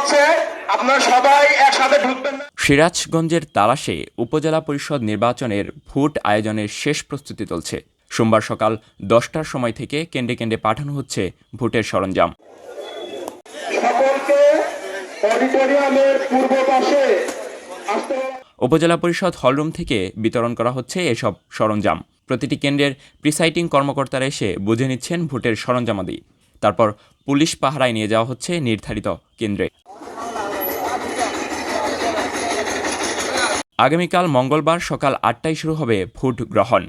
হচ্ছে আপনারা সবাই একসাথে ঢুকবেন সিরাজগঞ্জের তালাশে উপজেলা পরিষদ নির্বাচনের ভোট আয়োজনের শেষ প্রস্তুতি চলছে। সোমবার সকাল দশটার সময় থেকে কেন্দ্রে কেন্দ্রে পাঠানো হচ্ছে ভোটের সরঞ্জাম। সকলকে অডিটোরিয়ামের পূর্ব পাশে উপজেলা পরিষদ হলরুম থেকে বিতরণ করা হচ্ছে এসব সরঞ্জাম। প্রতিটি কেন্দ্রের প্রিসাইডিং কর্মকর্তারা এসে বুঝে নিচ্ছেন ভোটের সরঞ্জামাদি। তারপর পুলিশ পাহারায় নিয়ে যাওয়া হচ্ছে নির্ধারিত কেন্দ্রে। আগামীকাল মঙ্গলবার সকাল আটটায় শুরু হবে ভোট গ্রহণ।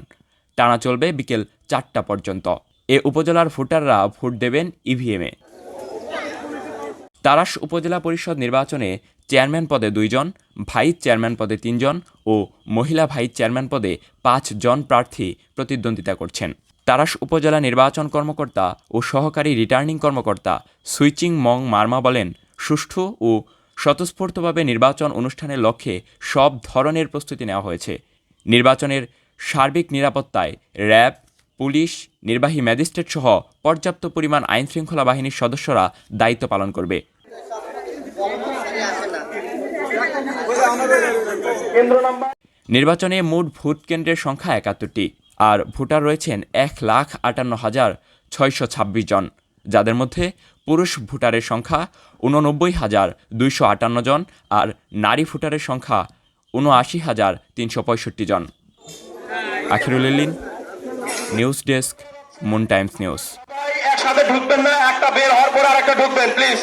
টানা চলবে বিকেল চারটা পর্যন্ত। এ উপজেলার ভোটাররা ভোট দেবেন ইভিএমে তারাস উপজেলা পরিষদ নির্বাচনে চেয়ারম্যান পদে দুইজন ভাইস চেয়ারম্যান পদে তিনজন ও মহিলা ভাইস চেয়ারম্যান পদে পাঁচ জন প্রার্থী প্রতিদ্বন্দ্বিতা করছেন। তারাস উপজেলা নির্বাচন কর্মকর্তা ও সহকারী রিটার্নিং কর্মকর্তা সুইচিং মং মার্মা বলেন, সুষ্ঠু ও স্বতঃস্ফূর্তভাবে নির্বাচন অনুষ্ঠানের লক্ষ্যে সব ধরনের প্রস্তুতি নেওয়া হয়েছে। নির্বাচনের সার্বিক নিরাপত্তায় র্যাব, পুলিশ, নির্বাহী ম্যাজিস্ট্রেট সহ পর্যাপ্ত পরিমাণ আইন শৃঙ্খলা বাহিনীর সদস্যরা দায়িত্ব পালন করবে। নির্বাচনে মোট ভোট কেন্দ্রের সংখ্যা একাত্তরটি। আর ভোটার রয়েছেন এক লাখ আটান্ন হাজার ছয়শো ছাব্বিশ জন, যাদের মধ্যে পুরুষ ভোটারের সংখ্যা উননব্বই হাজার দুইশো আটান্ন জন আর নারী ভোটারের সংখ্যা উনআশি হাজার তিনশো পঁয়ষট্টি জন। Akhirul ইলিন news desk, moon times news. একসাথে ঢুকবেন না, একটা বের হওয়ার পরে আরেকটা ঢুকবেন, প্লিজ।